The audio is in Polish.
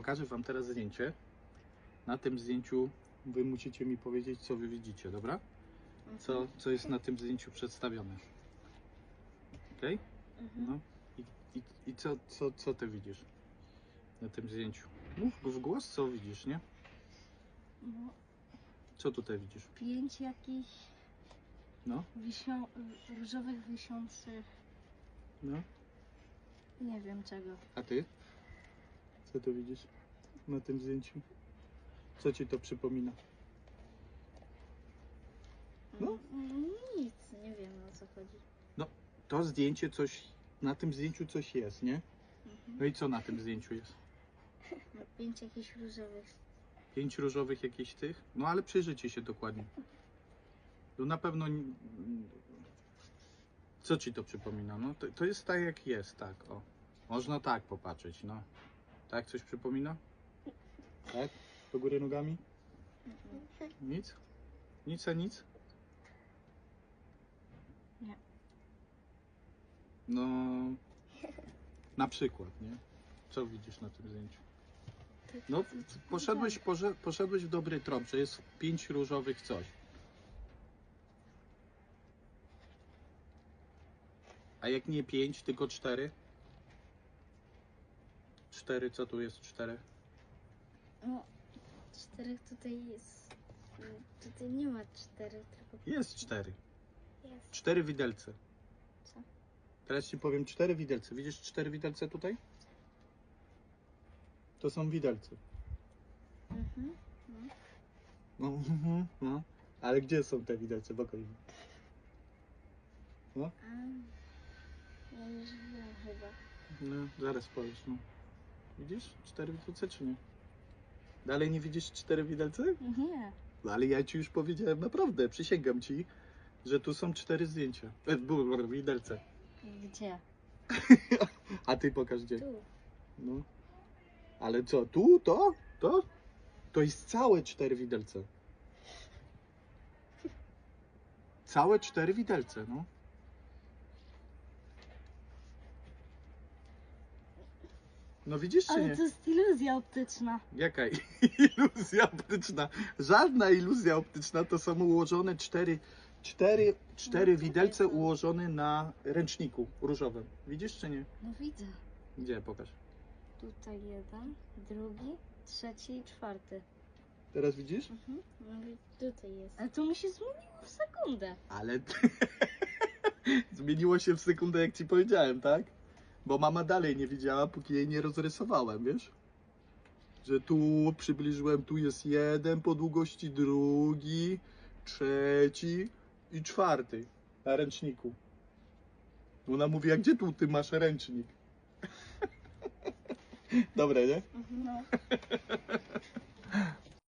pokażę wam teraz zdjęcie. Na tym zdjęciu wy musicie mi powiedzieć, co wy widzicie, dobra? Co, co jest na tym zdjęciu przedstawione. Okej? Mhm. No. I, i, i co, co, co ty widzisz na tym zdjęciu? Mów w głos, co widzisz, nie? No, Co tutaj widzisz? pięć jakichś No, wisią, różowych wiszących, no. nie wiem czego. A ty? Co tu widzisz na tym zdjęciu? Co ci to przypomina? No. Nic, nie wiem o co chodzi. To zdjęcie coś, na tym zdjęciu coś jest, nie? Mhm. No i co na tym zdjęciu jest? No, pięć jakichś różowych. Pięć różowych jakichś tych? No ale przyjrzyjcie się dokładnie. No na pewno... Co ci to przypomina? No to, to jest tak jak jest, tak, o. Można tak popatrzeć, no. Tak coś przypomina? Tak? Do góry nogami? Nic? Nic a nic? Nie. No... Na przykład, nie? Co widzisz na tym zdjęciu? No, poszedłeś, poże- poszedłeś w dobry trop, że jest pięć różowych coś. A jak nie pięć, tylko cztery? Cztery, co tu jest cztery? No, czterech tutaj jest. Tutaj nie ma czterech, tylko Jest cztery. jest. Cztery widelce. Co? Teraz ci powiem cztery widelce. Widzisz cztery widelce tutaj? To są widelce. Mhm. No. No, mhm, no. Ale gdzie są te widelce? Pokaż mi. A, ja już wiem chyba. No, zaraz powiesz, no. Widzisz? Cztery widelce czy nie? Dalej nie widzisz cztery widelce? Nie. No, ale ja ci już powiedziałem naprawdę, przysięgam ci, że tu są cztery zdjęcia. E, bu- bu- widelce. Gdzie? A ty pokaż gdzie. Tu. No. Ale co, tu, to, to? To jest całe cztery widelce. Całe cztery widelce, no. No widzisz czy Ale nie? to jest iluzja optyczna. Jaka iluzja optyczna? Żadna iluzja optyczna, to są ułożone cztery, cztery, cztery No, widelce ułożone na ręczniku różowym. Widzisz czy nie? No widzę. Gdzie, pokaż. Tutaj jeden, drugi, trzeci i czwarty. Teraz widzisz? Mhm. No i tutaj jest. Ale to mi się zmieniło w sekundę. Ale zmieniło się w sekundę, jak ci powiedziałem, tak? Bo mama dalej nie widziała, póki jej nie rozrysowałem, wiesz? Że tu przybliżyłem, tu jest jeden po długości, drugi, trzeci i czwarty na ręczniku. Ona mówi, a gdzie tu ty masz ręcznik? Dobre, nie? No.